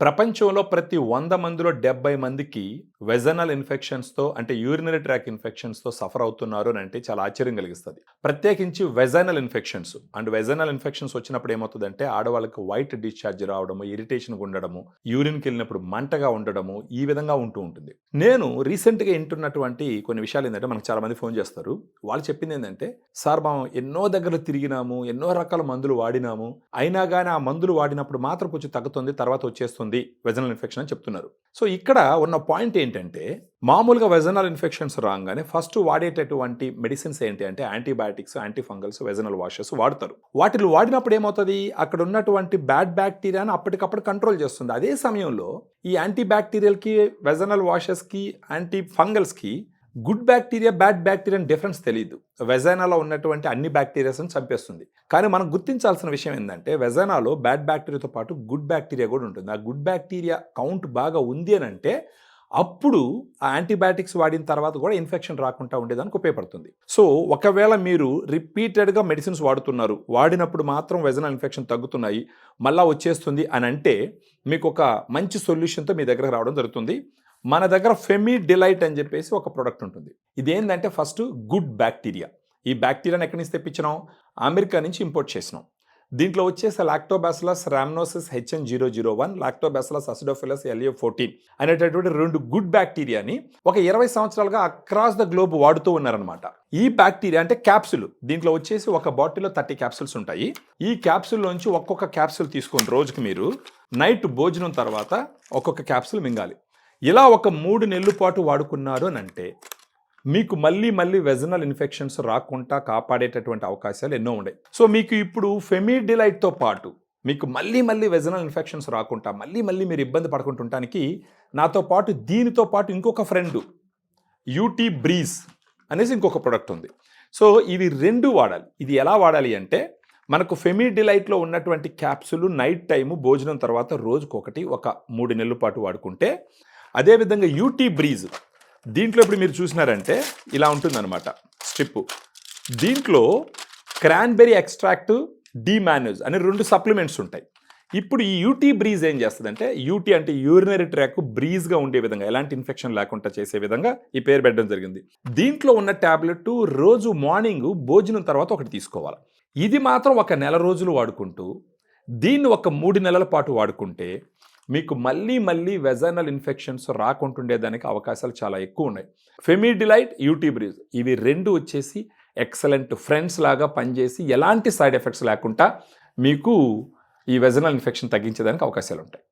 ప్రపంచంలో ప్రతి వంద మందిలో డెబ్బై మందికి వెజనల్ ఇన్ఫెక్షన్స్తో అంటే యూరినరీ ట్రాక్ ఇన్ఫెక్షన్స్తో సఫర్ అవుతున్నారు అని అంటే చాలా ఆశ్చర్యం కలిగిస్తుంది. ప్రత్యేకించి vaginal infections and vaginal infections వచ్చినప్పుడు ఏమవుతుందంటే ఆడవాళ్ళకి వైట్ డిశ్చార్జ్ రావడము ఇరిటేషన్గా ఉండడము యూరిన్కి వెళ్ళినప్పుడు మంటగా ఉండడము ఈ విధంగా ఉంటూ ఉంటుంది. నేను రీసెంట్గా వింటున్నటువంటి కొన్ని విషయాలు ఏంటంటే మనకు చాలా మంది ఫోన్ చేస్తారు. వాళ్ళు చెప్పింది ఏంటంటే సార్ మనం ఎన్నో దగ్గర తిరిగినాము ఎన్నో రకాల మందులు వాడినాము. అయినా కానీ ఆ మందులు వాడినప్పుడు మాత్రం కొంచెం తగ్గుతుంది తర్వాత వచ్చేస్తుంది. వెజనల్ ఇన్ఫెక్షన్ అని చెప్తున్నారు. సో ఇక్కడ ఉన్న పాయింట్ ఏంటంటే మామూలుగా వెజనల్ ఇన్ఫెక్షన్స్ రాగానే ఫస్ట్ వాడేటటువంటి మెడిసిన్స్ ఏంటి అంటే యాంటీబయాటిక్స్ యాంటీఫంగల్స్ వెజనల్ వాషెస్ వాడతారు. వాటిని వాడినప్పుడు ఏమవుతుంది? అక్కడ ఉన్నటువంటి బ్యాడ్ బ్యాక్టీరియాను అప్పటికప్పుడు కంట్రోల్ చేస్తుంది. అదే సమయంలో ఈ యాంటీ బ్యాక్టీరియల్కి వెజనల్ వాషెస్కి anti ఫంగల్స్కి good bacteria bad bacteria difference తెలియదు వెజైనాలో ఉన్నటువంటి అన్ని బ్యాక్టీరియాస్ని చంపేస్తుంది. కానీ మనం గుర్తించాల్సిన విషయం ఏంటంటే వెజైనాలో బ్యాడ్ బ్యాక్టీరియాతో పాటు గుడ్ బ్యాక్టీరియా కూడా ఉంటుంది. ఆ గుడ్ బ్యాక్టీరియా కౌంట్ బాగా ఉంది అని అంటే అప్పుడు ఆ యాంటీబయాటిక్స్ వాడిన తర్వాత కూడా ఇన్ఫెక్షన్ రాకుండా ఉండేదానికి ఉపయోగపడుతుంది. సో ఒకవేళ మీరు రిపీటెడ్గా మెడిసిన్స్ వాడుతున్నారు వాడినప్పుడు మాత్రం వెజనల్ ఇన్ఫెక్షన్ తగ్గుతున్నాయి మళ్ళీ వచ్చేస్తుంది అని అంటే మీకు ఒక మంచి సొల్యూషన్తో మీ దగ్గరకు రావడం జరుగుతుంది. మన దగ్గర ఫెమి డిలైట్ అని చెప్పేసి ఒక ప్రోడక్ట్ ఉంటుంది. ఇదేంటంటే ఫస్ట్ గుడ్ బ్యాక్టీరియా ఈ బ్యాక్టీరియాని ఎక్కడి నుంచి తెప్పించినాం? అమెరికా నుంచి ఇంపోర్ట్ చేసినాం. దీంట్లో వచ్చేసి lactobacillus rhamnosus HN zero zero one lactobacillus acidophilus LA fourteen అనేటటువంటి రెండు గుడ్ బ్యాక్టీరియాని ఒక ఇరవై సంవత్సరాలుగా అక్రాస్ ద గ్లోబ్ వాడుతూ ఉన్నారనమాట ఈ బ్యాక్టీరియా అంటే క్యాప్సుల్ దీంట్లో వచ్చేసి ఒక బాటిల్లో థర్టీ క్యాప్సుల్స్ ఉంటాయి. ఈ క్యాప్సుల్ నుంచి ఒక్కొక్క క్యాప్సుల్ తీసుకొని రోజుకి మీరు నైట్ భోజనం తర్వాత ఒక్కొక్క క్యాప్సుల్ మింగాలి. ఇలా ఒక మూడు నెలల పాటు వాడుకున్నారు అని అంటే మీకు మళ్ళీ మళ్ళీ వెజనల్ ఇన్ఫెక్షన్స్ రాకుండా కాపాడేటటువంటి అవకాశాలు ఎన్నో ఉన్నాయి. సో మీకు ఇప్పుడు ఫెమిడిలైట్తో పాటు మీకు మళ్ళీ మళ్ళీ వెజనల్ ఇన్ఫెక్షన్స్ రాకుండా మళ్ళీ మళ్ళీ మీరు ఇబ్బంది పడుకుంటుంటానికి నాతో పాటు దీనితో పాటు ఇంకొక ఫ్రెండ్ యూటీ బ్రీజ్ అనేసి ఇంకొక ప్రోడక్ట్ ఉంది. సో ఇవి రెండు వాడాలి. ఇది ఎలా వాడాలి అంటే మనకు ఫెమిడిలైట్లో ఉన్నటువంటి క్యాప్సులు నైట్ టైము భోజనం తర్వాత రోజుకొకటి ఒక మూడు నెలల పాటు వాడుకుంటే అదేవిధంగా యూటీ బ్రీజ్ దీంట్లో ఇప్పుడు మీరు చూసినారంటే ఇలా ఉంటుందన్నమాట స్ట్రిప్ దీంట్లో క్రాన్బెరీ ఎక్స్ట్రాక్ట్ డిమాన్యూజ్ అనే రెండు సప్లిమెంట్స్ ఉంటాయి. ఇప్పుడు ఈ యూటీ బ్రీజ్ ఏం చేస్తుందంటే యూటీ అంటే యూరినరీ ట్రాక్ బ్రీజ్గా ఉండే విధంగా ఎలాంటి ఇన్ఫెక్షన్ లేకుండా చేసే విధంగా ఈ పేరు పెట్టడం జరిగింది. దీంట్లో ఉన్న ట్యాబ్లెట్ రోజు మార్నింగ్ భోజనం తర్వాత ఒకటి తీసుకోవాలి. ఇది మాత్రం ఒక నెల రోజులు వాడుకుంటూ దీన్ని ఒక మూడు నెలల పాటు వాడుకుంటే మీకు మళ్ళీ మళ్ళీ వెజనల్ ఇన్ఫెక్షన్స్ రాకుంటుండేదానికి అవకాశాలు చాలా ఎక్కువ ఉన్నాయి ఫెమిడిలైట్ యూటీబ్రీజ్ ఇవి రెండు వచ్చేసి ఎక్సలెంట్ ఫ్రెండ్స్ లాగా పనిచేసి ఎలాంటి సైడ్ ఎఫెక్ట్స్ లేకుండా మీకు ఈ వెజనల్ ఇన్ఫెక్షన్ తగ్గించేదానికి అవకాశాలు ఉంటాయి